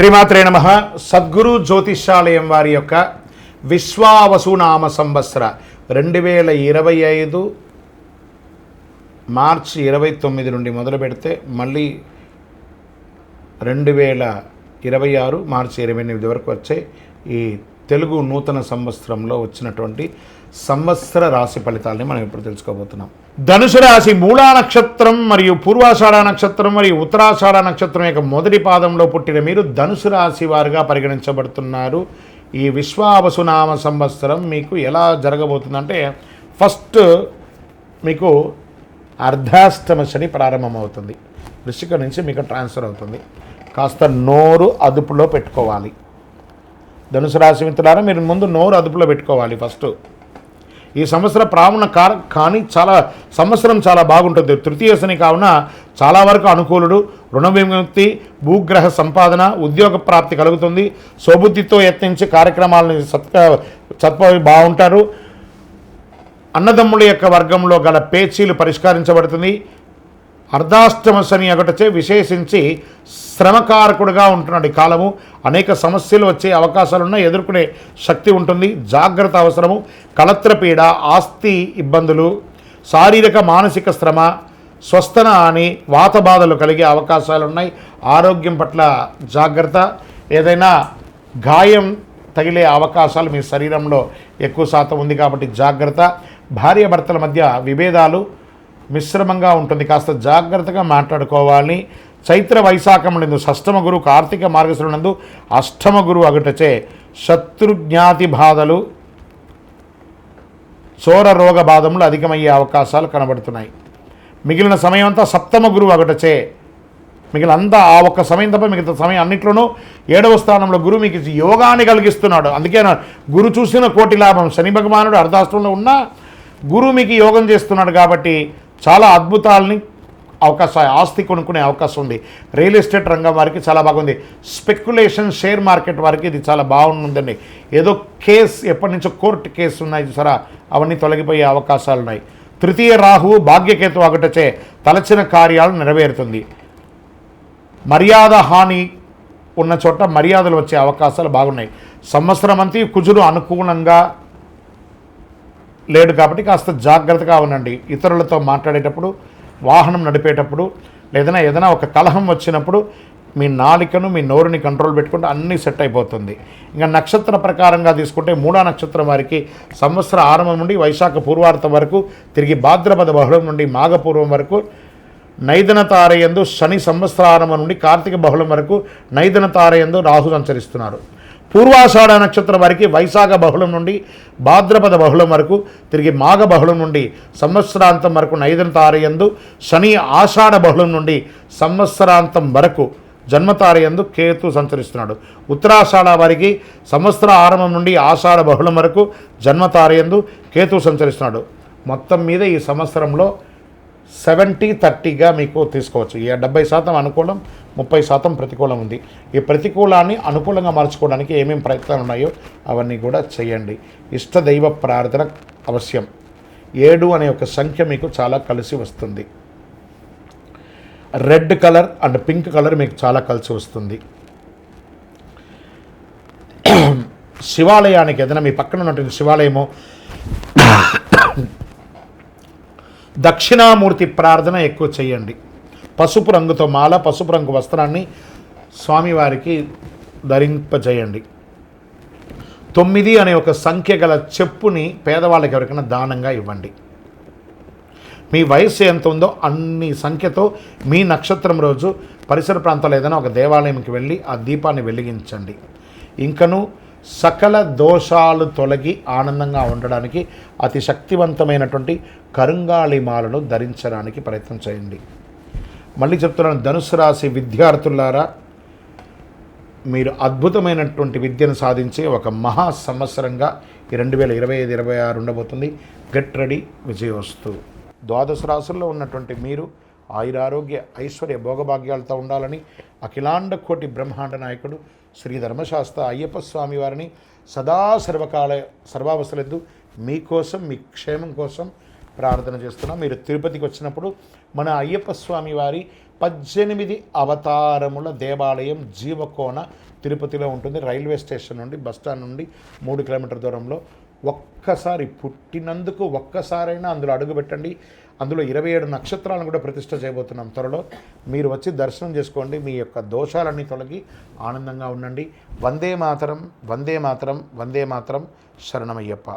శ్రీమాత్రే నమ. సద్గురు జ్యోతిషాలయం వారి యొక్క విశ్వావసునామ సంవత్సర రెండు వేల ఇరవై ఐదు మార్చి ఇరవై తొమ్మిది నుండి మొదలు పెడితే మళ్ళీ రెండు వేల ఇరవై ఆరు మార్చి ఇరవై ఎనిమిది వరకు వచ్చే ఈ తెలుగు నూతన సంవత్సరంలో వచ్చినటువంటి సంవత్సర రాశి ఫలితాలని మనం ఇప్పుడు తెలుసుకోబోతున్నాం. ధనుసు రాశి మూలా నక్షత్రం మరియు పూర్వాషాఢ నక్షత్రం మరియు ఉత్తరాషాఢ నక్షత్రం యొక్క మొదటి పాదంలో పుట్టిన మీరు ధనుసు రాశి వారుగా పరిగణించబడుతున్నారు. ఈ విశ్వావసునామ సంవత్సరం మీకు ఎలా జరగబోతుందంటే ఫస్ట్ మీకు అర్ధాష్టమ శని ప్రారంభమవుతుంది. వృశ్చిక నుంచి మీకు ట్రాన్స్ఫర్ అవుతుంది. కాస్త నోరు అదుపులో పెట్టుకోవాలి. ధనుసు రాశి మిత్రులారా మీరు ముందు నోరు అదుపులో పెట్టుకోవాలి ఫస్ట్. ఈ సంవత్సర ప్రావణ కార కానీ చాలా సంవత్సరం చాలా బాగుంటుంది. తృతీయ శని కావున చాలా వరకు అనుకూలుడు. రుణ విముక్తి భూగ్రహ సంపాదన ఉద్యోగ ప్రాప్తి కలుగుతుంది. సోబుద్ధితో యత్నించి కార్యక్రమాలను సత్క సత్పవి బాగుంటారు. అన్నదమ్ముల యొక్క వర్గంలో గల పేచీలు పరిష్కరించబడుతుంది. అర్ధాష్టమ శని ఒకటచే విశేషించి శ్రమకారకుడుగా ఉంటున్నాడు ఈ కాలము. అనేక సమస్యలు వచ్చే అవకాశాలున్నా ఎదుర్కొనే శక్తి ఉంటుంది. జాగ్రత్త అవసరము. కలత్రపీడ ఆస్తి ఇబ్బందులు శారీరక మానసిక శ్రమ స్వస్థన అని వాత బాధలు కలిగే అవకాశాలు ఉన్నాయి ఆరోగ్యం పట్ల జాగ్రత్త. ఏదైనా గాయం తగిలే అవకాశాలు మీ శరీరంలో ఎక్కువ శాతం ఉంది కాబట్టి జాగ్రత్త. భార్యాభర్తల మధ్య విభేదాలు మిశ్రమంగా ఉంటుంది. కాస్త జాగ్రత్తగా మాట్లాడుకోవాలి. చైత్ర వైశాఖం నందు షష్టమ గురు కార్తీక మార్గశునందు అష్టమ గురు అగటచే శత్రుజ్ఞాతి బాధలు చోర రోగ బాధములు అధికమయ్యే అవకాశాలు కనబడుతున్నాయి. మిగిలిన సమయం అంతా సప్తమ గురువు అగటచే మిగిలిన అంతా ఆ ఒక్క సమయం తప్ప మిగతా సమయం అన్నిట్లోనూ ఏడవ స్థానంలో గురువు మీకు యోగాన్ని కలిగిస్తున్నాడు. అందుకే గురు చూసిన కోటి లాభం. శని భగవానుడు అర్ధాష్టంలో ఉన్నా గురువు మీకు యోగం చేస్తున్నాడు కాబట్టి చాలా అద్భుతాలని అవకాశం ఆస్తి కొనుక్కునే అవకాశం ఉంది. రియల్ ఎస్టేట్ రంగం వారికి చాలా బాగుంది. స్పెక్యులేషన్ షేర్ మార్కెట్ వారికి ఇది చాలా బాగుందండి. ఏదో కేస్ ఎప్పటి నుంచో కోర్టు కేసు ఉన్నాయి చూసారా? అవన్నీ తొలగిపోయే అవకాశాలు ఉన్నాయి. తృతీయ రాహువు భాగ్యకేతు ఒకటచే తలచిన కార్యాలు నెరవేరుతుంది. మర్యాద హాని ఉన్న చోట మర్యాదలు వచ్చే అవకాశాలు బాగున్నాయి. సంవత్సరం అంతా కుజుడు అనుకూలంగా లేడు కాబట్టి కాస్త జాగ్రత్తగా ఉండండి. ఇతరులతో మాట్లాడేటప్పుడు వాహనం నడిపేటప్పుడు లేదన్నా ఏదైనా ఒక కలహం వచ్చినప్పుడు మీ నాలికను మీ నోరుని కంట్రోల్ పెట్టుకుంటే అన్నీ సెట్ అయిపోతుంది. ఇంకా నక్షత్ర ప్రకారంగా తీసుకుంటే మూడా నక్షత్రం వారికి సంవత్సర ఆరంభం నుండి వైశాఖ పూర్వార్థం వరకు తిరిగి భాద్రపద బహుళం నుండి మాఘపూర్వం వరకు నైదన తారయందు శని సంవత్సరారంభం నుండి కార్తీక బహుళం వరకు నైదన తారయందు రాహు సంచరిస్తున్నారు పూర్వాషాఢ నక్షత్రం వారికి వైశాఖ బహుళం నుండి భాద్రపద బహుళం వరకు తిరిగి మాఘ బహుళం నుండి సంవత్సరాంతం వరకు నైదన తారయందు శని ఆషాఢ బహుళం నుండి సంవత్సరాంతం వరకు జన్మతారయందు కేతు సంచరిస్తున్నాడు. ఉత్తరాషాఢ వారికి సంవత్సర ఆరంభం నుండి ఆషాఢ బహుళం వరకు జన్మతారయందు కేతు సంచరిస్తున్నాడు. మొత్తం మీద ఈ సంవత్సరంలో సెవెంటీ థర్టీగా మీకు తీసుకోవచ్చు. ఈ డెబ్బై శాతం అనుకూలం ముప్పై శాతం ప్రతికూలం ఉంది. ఈ ప్రతికూలాన్ని అనుకూలంగా మార్చుకోవడానికి ఏమేమి ప్రయత్నాలు ఉన్నాయో అవన్నీ కూడా చేయండి. ఇష్ట దైవ ప్రార్థన అవశ్యం. ఏడు అనే ఒక సంఖ్య మీకు చాలా కలిసి వస్తుంది. Red colour and pink colour మీకు చాలా కలిసి వస్తుంది. శివాలయానికి ఏదైనా మీ పక్కన ఉన్నటువంటి శివాలయము దక్షిణామూర్తి ప్రార్థన ఎక్కువ చేయండి. పసుపు రంగుతో మాల పసుపు రంగు వస్త్రాన్ని స్వామివారికి ధరింపజేయండి. తొమ్మిది అనే ఒక సంఖ్య గల చెప్పుని పేదవాళ్ళకి ఎవరికైనా దానంగా ఇవ్వండి. మీ వయస్సు ఎంత ఉందో అన్ని సంఖ్యతో మీ నక్షత్రం రోజు పరిసర ప్రాంతాల్లో ఏదైనా ఒక దేవాలయంకి వెళ్ళి ఆ దీపాన్ని వెలిగించండి. ఇంకను సకల దోషాలు తొలగి ఆనందంగా ఉండడానికి అతి శక్తివంతమైనటువంటి కరుంగాళిమాలను ధరించడానికి ప్రయత్నం చేయండి. మళ్ళీ చెప్తున్నాను ధనుసు రాశి విద్యార్థులారా మీరు అద్భుతమైనటువంటి విద్యను సాధించే ఒక మహా సంవత్సరంగా ఈ రెండు వేల ఇరవై ఐదు ఇరవై ఆరు ఉండబోతుంది. గెట్ రెడీ విజయవస్తు. ద్వాదశ రాశుల్లో ఉన్నటువంటి మీరు ఆయురారోగ్య ఐశ్వర్య భోగభాగ్యాలతో ఉండాలని అఖిలాండ కోటి బ్రహ్మాండ నాయకుడు శ్రీ ధర్మశాస్త్ర అయ్యప్ప స్వామి వారిని సదా సర్వకాల సర్వావస్థలందు మీకోసం మీ క్షేమం కోసం ప్రార్థన చేస్తున్నాం. మీరు తిరుపతికి వచ్చినప్పుడు మన అయ్యప్ప స్వామి వారి పద్దెనిమిది అవతారముల దేవాలయం జీవకోన తిరుపతిలో ఉంటుంది. రైల్వే స్టేషన్ నుండి బస్టాండ్ నుండి మూడు కిలోమీటర్ దూరంలో ఒక్కసారి పుట్టినందుకు ఒక్కసారైనా అందులో అడుగుపెట్టండి. అందులో ఇరవై ఏడు నక్షత్రాలను కూడా ప్రతిష్ట చేయబోతున్నాం త్వరలో. మీరు వచ్చి దర్శనం చేసుకోండి మీ యొక్క దోషాలన్నీ తొలగి ఆనందంగా ఉండండి. వందే మాతరం వందే మాతరం వందే మాతరం శరణమయ్యప్ప.